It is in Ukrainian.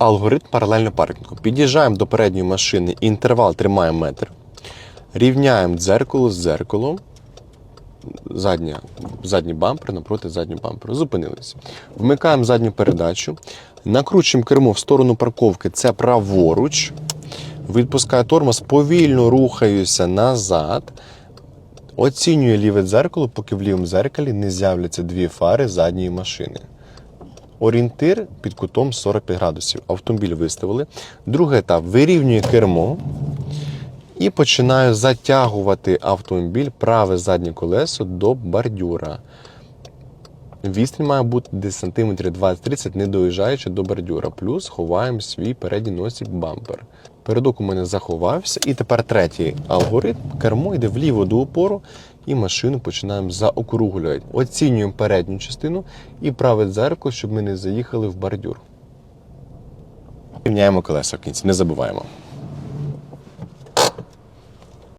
Алгоритм паралельно паркінгу. Під'їжджаємо до передньої машини, інтервал тримаємо метр. Рівняємо дзеркало з дзеркалом. Задня, задній бампер напроти заднього бамперу. Зупинились. Вмикаємо задню передачу. Накручуємо кермо в сторону парковки. Це праворуч. Відпускаю тормоз, повільно рухаюся назад. Оцінюю ліве дзеркало, поки в лівому дзеркалі не з'являться дві фари задньої машини. Орієнтир під кутом 45 градусів. Автомобіль виставили. Другий етап вирівнюю кермо і починаю затягувати автомобіль праве заднє колесо до бордюра. Відстань має бути десь сантиметрів 20-30, не доїжджаючи до бордюра. Плюс ховаємо свій передній носик бампер. Передок у мене заховався. І тепер третій алгоритм. Кермо йде вліво до опору, і машину починаємо заокруглювати. Оцінюємо передню частину і праве дзеркало, щоб ми не заїхали в бордюр. Рівняємо колеса в кінці, не забуваємо.